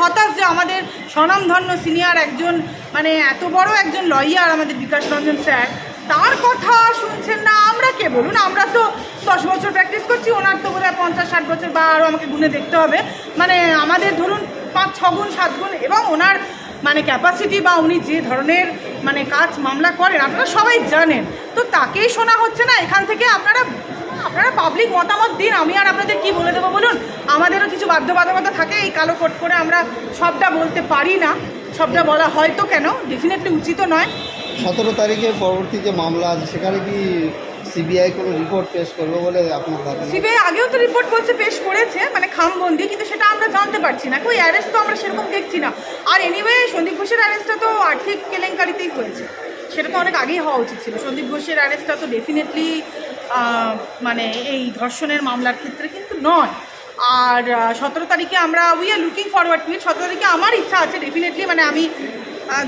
হতাশ যে আমাদের স্বনামধন্য সিনিয়র একজন মানে এত বড় একজন লয়ার আমাদের বিকাশ রঞ্জন স্যার, তার কথা শুনছেন না আমরা কে? বলুন, আমরা তো দশ বছর প্র্যাকটিস করছি, ওনার তো বোধ হয় পঞ্চাশ, ষাট বছর বা আরও আমাকে গুনে দেখতে হবে। মানে আমাদের ধরুন পাঁচ, ছ গুণ, সাত গুণ, এবং ওনার মানে ক্যাপাসিটি বা উনি যে ধরনের মানে কাজ, মামলা করেন, আপনারা সবাই জানেন। তো তাকেই শোনা হচ্ছে না, এখান থেকে আপনারা আপনারা পাবলিক মতামত দিন আমি আর আপনাদের কি বলে দেবো বলুন? আমাদেরও কিছু বাধ্যবাধকতা থাকে এই কালো কোট করে আমরা সবটা বলতে পারি না। সবটা বলা হয়তো কেন? ডেফিনেটলি উচিত নয়। সতেরো তারিখের পরবর্তী যে মামলা আছে সেখানে কি সিবিআই কোনো রিপোর্ট পেশ করবে বলে আপনার সিবিআই আগেও তো রিপোর্ট বলছে পেশ করেছে মানে খামবন্দি কিন্তু সেটা আমরা জানতে পারছি না। ওই অ্যারেস্ট তো আমরা সেরকম দেখছি না। আর এনিওয়ে সন্দীপ ঘোষের অ্যারেস্টটা তো আর্থিক কেলেঙ্কারিতেই হয়েছে। সেটা তো অনেক আগেই হওয়া উচিত ছিল। সন্দীপ ঘোষের অ্যারেস্টটা তো ডেফিনেটলি মানে এই ধর্ষণের মামলার ক্ষেত্রে কিন্তু নয়। আর সতেরো তারিখে আমরা we are looking forward to it সতেরো তারিখে আমার ইচ্ছা আছে ডেফিনেটলি মানে আমি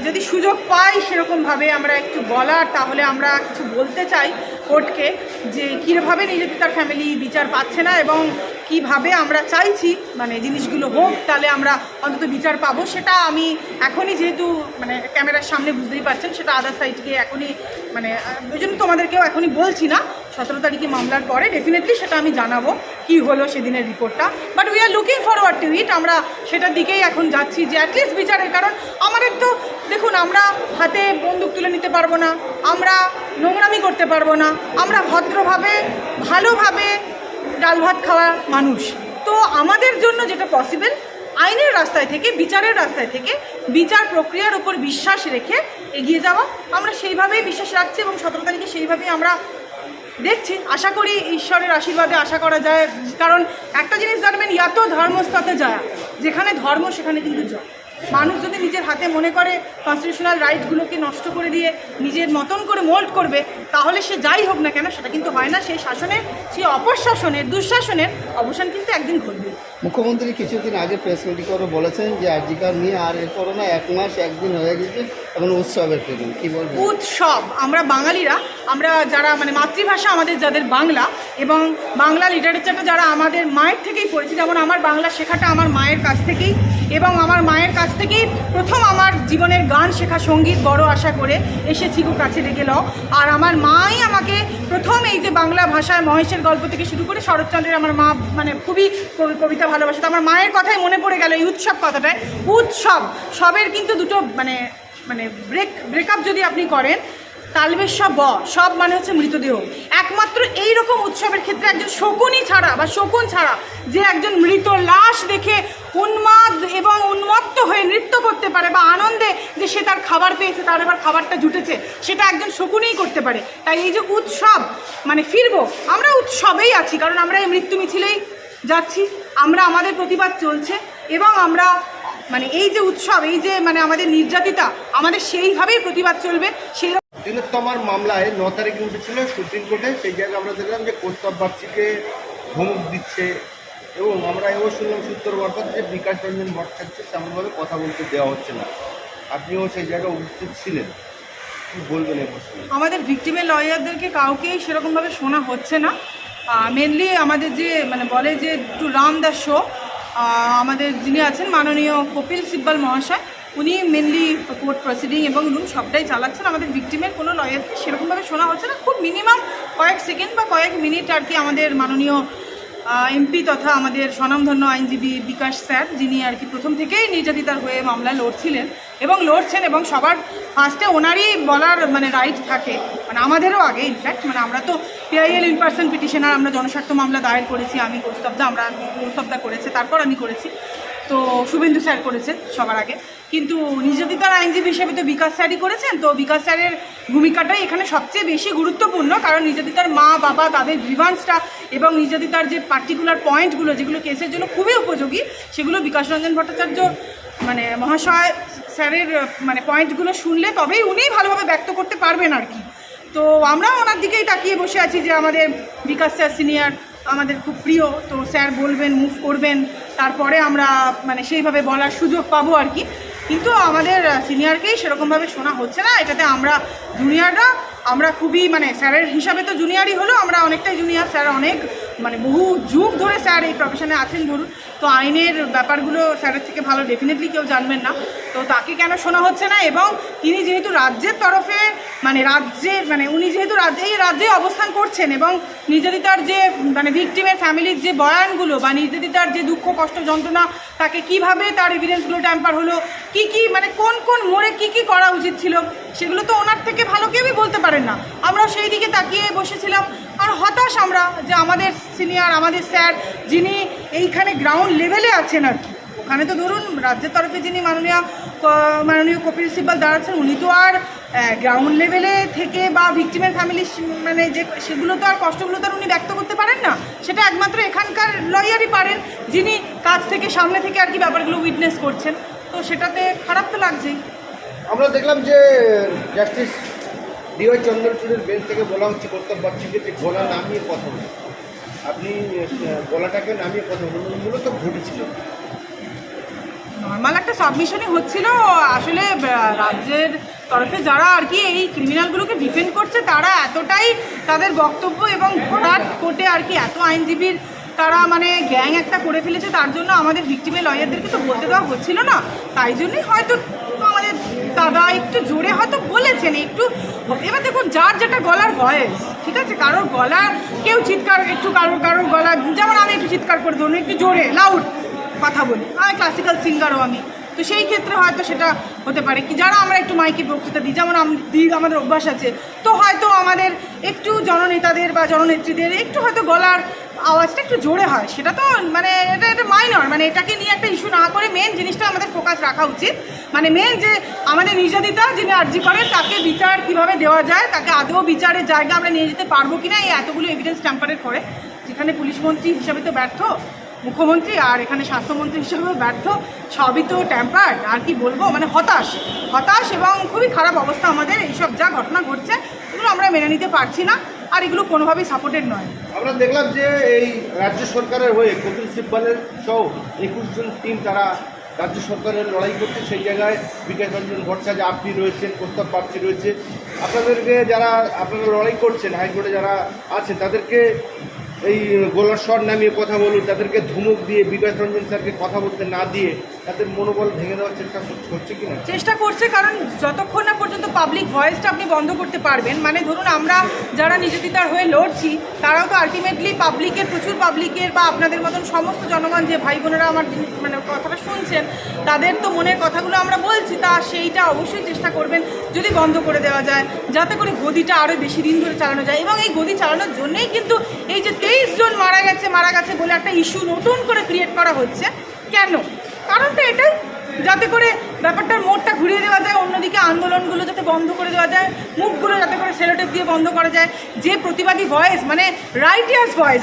যদি সুযোগ পাই সেরকমভাবে আমরা একটু বলার, তাহলে আমরা কিছু বলতে চাই কোর্টকে যে কীভাবে নিজেদের তার ফ্যামিলি বিচার পাচ্ছে না এবং কীভাবে আমরা চাইছি মানে জিনিসগুলো হোক, তাহলে আমরা অন্তত বিচার পাবো। সেটা আমি এখনই যেহেতু মানে ক্যামেরার সামনে বুঝতেই পারছেন, সেটা আদার সাইডকে এখনই মানে ওই জন্য তোমাদেরকেও এখনই বলছি না। সতেরো তারিখে মামলার পরে ডেফিনেটলি সেটা আমি জানাব কি হলো সেদিনের রিপোর্টটা but we are looking forward to it আমরা সেটার দিকেই এখন যাচ্ছি যে অ্যাটলিস্ট বিচারের, কারণ আমাদের তো দেখুন, আমরা হাতে বন্দুক তুলে নিতে পারব না, আমরা নোংরামি করতে পারব না, আমরা ভদ্রভাবে, ভালোভাবে ডাল ভাত খাওয়া মানুষ। তো আমাদের জন্য যেটা পসিবল আইনের রাস্তায় থেকে, বিচারের রাস্তায় থেকে, বিচার প্রক্রিয়ার উপর বিশ্বাস রেখে এগিয়ে যাওয়া। আমরা সেইভাবেই বিশ্বাস রাখছি এবং সতেরো তারিখে সেইভাবেই আমরা দেখছি আশা করি ঈশ্বরের আশীর্বাদে আশা করা যায়। কারণ একটা জিনিস জানবেন, ইয়াত ধর্মস্থাতে যায় যেখানে ধর্ম, সেখানে কিন্তু জয়। মানুষ যদি নিজের হাতে মনে করে কনস্টিটিউশনাল রাইটগুলোকে নষ্ট করে দিয়ে নিজের মতন করে মোল্ড করবে তাহলে সে যাই হোক না কেন সেটা কিন্তু হয় না। সেই শাসনের সেই অপশাসনের দুঃশাসনের অবসান কিন্তু একদিন ঘটবে। মুখ্যমন্ত্রী কিছুদিন আগে প্রেস মিটিং করে বলেছেন যে আর্জিকার নিয়ে আর এ করোনা এক মাস একদিন হয়ে গেছে এখন উৎসবের ট্রেনিং কি বলবেন? উৎসব। আমরা বাঙালিরা আমরা যারা মানে মাতৃভাষা আমাদের যাদের বাংলা এবং বাংলা লিটারেচারটা যারা আমাদের মায়ের থেকেই পড়েছি যেমন আমার বাংলা শেখাটা আমার মায়ের কাছ থেকেই এবং আমার মায়ের কাছ থেকেই প্রথম আমার জীবনের গান শেখা সংগীত বড় আশা করে এসেছি গো কাছে রেখে লও। আর আমার মাই আমাকে প্রথম এই যে বাংলা ভাষায় মহেশের গল্প থেকে শুরু করে শরৎচন্দ্রের আমার মা মানে খুবই কবি- কবিতা ভালোবাসে। তো আমার মায়ের কথাই মনে পড়ে গেল এই উৎসব কথাটায়। উৎসব, সবের কিন্তু দুটো মানে মানে ব্রেক ব্রেকআপ যদি আপনি করেন তালবেশ ব, সব মানে হচ্ছে মৃতদেহ। একমাত্র এই রকম উৎসবের ক্ষেত্রে একজন শকুনি ছাড়া বা শকুন ছাড়া যে একজন মৃত লাশ দেখে উন্মাদ এবং উন্মত্ত হয়ে নৃত্য করতে পারে বা আনন্দে যে সে তার খাবার পেয়েছে, তার এবার খাবারটা জুটেছে, সেটা একজন শকুনেই করতে পারে। তাই এই যে উৎসব মানে ফিরবো, আমরা উৎসবেই আছি, কারণ আমরা এই মৃত্যু মিছিলেই যাচ্ছি, আমরা আমাদের প্রতিবাদ চলছে এবং আমরা মানে এই যে উৎসব, এই যে মানে আমাদের নির্যাতিতা, আমাদের সেইভাবেই প্রতিবাদ চলবে, সেই তিলোত্তমার মামলায় ন তারিখে উঠেছিল সুপ্রিম কোর্টে। সেই জায়গায় আমরা দেখলাম যে কোস্তব বাগচিকে ধমক দিচ্ছে এবং আমরা এও শুনলাম সূত্র মারফত যে বিকাশ রঞ্জন ভট্টাচার্য তেমনভাবে কথা বলতে দেওয়া হচ্ছে না। আপনিও সেই জায়গায় উপস্থিত ছিলেন। বলবেন আমাদের ভিকটিমের লয়ারদেরকে কাউকেই সেরকমভাবে শোনা হচ্ছে না। মেনলি আমাদের যে মানে বলে যে টু রাম দ্য শো আমাদের যিনি আছেন মাননীয় কপিল সিব্বাল মহাশয় উনি মেনলি কোর্ট প্রসিডিং এবং রুম সবটাই চালাচ্ছেন। আমাদের ভিকটিমের কোনো লয়ারকে সেরকমভাবে শোনা হচ্ছে না। খুব মিনিমাম কয়েক সেকেন্ড বা কয়েক মিনিট আর কি আমাদের মাননীয় এমপি তথা আমাদের স্বনামধন্য আইনজীবী বিকাশ স্যার, যিনি আর কি প্রথম থেকেই নির্যাতিতার হয়ে মামলায় লড়ছিলেন এবং লড়ছেন এবং সবার ফার্স্টে ওনারই বলার মানে রাইট থাকে। মানে আমাদেরও আগে ইনফ্যাক্ট মানে আমরা তো পিআইএল ইন পার্সন পিটিশনার আমরা জনস্বার্থ মামলা দায়ের করেছি, আমি কৌস্তবদা আমরা কৌস্তবদা করেছে, তারপর আমি করেছি। তো শুভেন্দু স্যার করেছেন সবার আগে। কিন্তু নির্যাতিতার আইনজীবী হিসেবে তো বিকাশ স্যারই করেছেন, তো বিকাশ স্যারের ভূমিকাটাই এখানে সবচেয়ে বেশি গুরুত্বপূর্ণ, কারণ নির্যাতিতার মা, বাবা, তাদের গ্রিভান্সটা এবং নির্যাতিতার যে পার্টিকুলার পয়েন্টগুলো যেগুলো কেসের জন্য খুবই উপযোগী, সেগুলো বিকাশ রঞ্জন ভট্টাচার্য মানে মহাশয় স্যারের মানে পয়েন্টগুলো শুনলে তবেই উনিই ভালোভাবে ব্যক্ত করতে পারবেন আর কি। তো আমরাও ওনার দিকেই তাকিয়ে বসে আছি যে আমাদের বিকাশ স্যার সিনিয়র আমাদের খুব প্রিয়, তো স্যার বলবেন মুভ করবেন। তারপরে আমরা মানে সেইভাবে বলার সুযোগ পাবো আর কি। কিন্তু আমাদের সিনিয়রকেই সেরকমভাবে শোনা হচ্ছে না। এটাতে আমরা জুনিয়ররা, আমরা খুবই মানে স্যারের হিসাবে তো জুনিয়রই হলো, আমরা অনেকটাই জুনিয়র। স্যার অনেক মানে বহু যুগ ধরে স্যার এই প্রফেশনে আছেন, ধরুন। তো আইনের ব্যাপারগুলো স্যারের থেকে ভালো ডেফিনেটলি কেউ জানবেন না। তো তাকে কেন শোনা হচ্ছে না? এবং তিনি যেহেতু রাজ্যের তরফে মানে রাজ্যের মানে উনি যেহেতু রাজ্যে, এই রাজ্যে অবস্থান করছেন এবং নির্যাতিতার যে মানে ভিকটিমের ফ্যামিলির যে বয়ানগুলো বা নির্যাতিতার যে দুঃখ, কষ্ট, যন্ত্রণা, তাকে কীভাবে তার এভিডেন্সগুলো ট্যাম্পার হলো, কি কি মানে কোন কোন মোড়ে কি কি করা উচিত ছিল, সেগুলো তো ওনার থেকে ভালো কেউই বলতে পারেন না। আমরা সেই দিকে তাকিয়ে বসেছিলাম। আর হতাশ আমরা যে আমাদের সিনিয়র আমাদের স্যার যিনি এইখানে গ্রাউন্ড লেভেলে আছেন আর কি। ওখানে তো ধরুন, রাজ্যের তরফে যিনি মাননীয় মাননীয় কপিল সিব্বল দাঁড়াচ্ছেন, উনি তো আর গ্রাউন্ড লেভেলে থেকে বা ভিকটিমের ফ্যামিলি মানে যে সেগুলো তো আর কষ্টগুলো তো আর উনি ব্যক্ত করতে পারেন না। সেটা একমাত্র এখানকার লয়ারই পারেন যিনি কাছ থেকে সামনে থেকে আর কি ব্যাপারগুলো উইটনেস করছেন। তো সেটাতে খারাপ তো লাগছেই। আমরা দেখলাম যে জাস্টিস ডিওয়াই চন্দ্রচূড়ের বেঞ্চ থেকে বলা হচ্ছে কর্তব্য বাচ্চাকে যে গলা নামিয়ে কথা আপনি গলাটাকে নামিয়ে কথা বলুন। মূলত ঘটেছিল। নর্মাল একটা সাবমিশনই হচ্ছিল। আসলে রাজ্যের তরফে যারা আর কি এই ক্রিমিনালগুলোকে ডিফেন্ড করছে, তারা এতটাই তাদের বক্তব্য এবং ভরাট কোর্টে আর কি এত আইনজীবীর তারা মানে গ্যাং একটা করে ফেলেছে, তার জন্য আমাদের ভিক্টিমের লয়ারদেরকে তো বলতে দেওয়া হচ্ছিল না। তাই জন্যই হয়তো আমাদের দাদা একটু জোরে হয়তো বলেছেন, একটু এবার দেখুন যার যেটা গলার ভয়েস ঠিক আছে? কারোর গলা কেউ চিৎকার, একটু কারোর কারোর গলা, যেমন আমি একটু চিৎকার করে ধরুন, একটু জোরে লাউড কথা বলি। আমি ক্লাসিক্যাল সিঙ্গারও আমি। তো সেই ক্ষেত্রে হয়তো সেটা হতে পারে কি, যারা আমরা একটু মাইকে বক্তৃতা দিই, যেমন দিই আমাদের অভ্যাস আছে, তো হয়তো আমাদের একটু জননেতাদের বা জননেত্রীদের একটু হয়তো গলার আওয়াজটা একটু জোরে হয়, সেটা তো মানে এটা এটা মাইনর মানে এটাকে নিয়ে একটা ইস্যু না করে মেন জিনিসটা আমাদের ফোকাস রাখা উচিত। মানে মেন যে আমাদের নির্যাতিতা যিনি আর্জি করেন, তাকে বিচার কীভাবে দেওয়া যায়, তাকে আদৌ বিচারের জায়গা আমরা নিয়ে যেতে পারব কিনা, এই এতগুলো এভিডেন্স ট্যাম্পারের করে, যেখানে পুলিশ মন্ত্রী হিসাবে তো ব্যর্থ মুখ্যমন্ত্রী আর এখানে স্বাস্থ্যমন্ত্রী হিসেবেও ব্যর্থ, সবই তো ট্যাম্পার্ড আর কি বলব? মানে হতাশ হতাশ এবং খুবই খারাপ অবস্থা আমাদের, এইসব যা ঘটনা ঘটছে, এগুলো আমরা মেনে নিতে পারছি না, আর এগুলো কোনোভাবেই সাপোর্টেড নয়। আমরা দেখলাম যে এই রাজ্য সরকারের হয়ে কপিল সিব্বালের সহ একুশ জন টিম তারা রাজ্য সরকারের লড়াই করছে, সেই জায়গায় বিকাশ রঞ্জন ভট্টাচার্য, আপনি রয়েছেন, প্রস্তাব প্রার্থী রয়েছে। আপনাদেরকে যারা আপনারা লড়াই করছেন, হাইকোর্টে যারা আছে তাদেরকে এই গোলার নামিয়ে কথা বলুন, তাদেরকে ধুমুক দিয়ে বিকাশ রঞ্জন স্যারকে কথা বলতে না দিয়ে চেষ্টা চেষ্টা করছে, কারণ যতক্ষণ না পর্যন্ত পাবলিক ভয়েসটা আপনি বন্ধ করতে পারবেন মানে ধরুন আমরা যারা নির্যাতিতার হয়ে লড়ছি, তারাও তো আলটিমেটলি পাবলিকের প্রচুর পাবলিকের বা আপনাদের মতন সমস্ত জনগণ যে ভাই বোনেরা আমার মানে কথাটা শুনছেন, তাদের তো মনের কথাগুলো আমরা বলছি, তা সেইটা অবশ্যই চেষ্টা করবেন যদি বন্ধ করে দেওয়া যায়, যাতে করে গদিটা আরও বেশি দিন ধরে চালানো যায়। এবং এই গদি চালানোর জন্যেই কিন্তু এই যে তেইশ জন মারা গেছে মারা গেছে বলে একটা ইস্যু নতুন করে ক্রিয়েট করা হচ্ছে, কেন? কারণটা এটাই, যাতে করে ব্যাপারটার মোড়টা ঘুরিয়ে দেওয়া যায়, অন্যদিকে আন্দোলনগুলো যাতে বন্ধ করে দেওয়া যায়, মুখগুলো যাতে করে সেলোটেপ দিয়ে বন্ধ করা যায়, যে প্রতিবাদী ভয়েস মানে রাইটিয়াস ভয়েস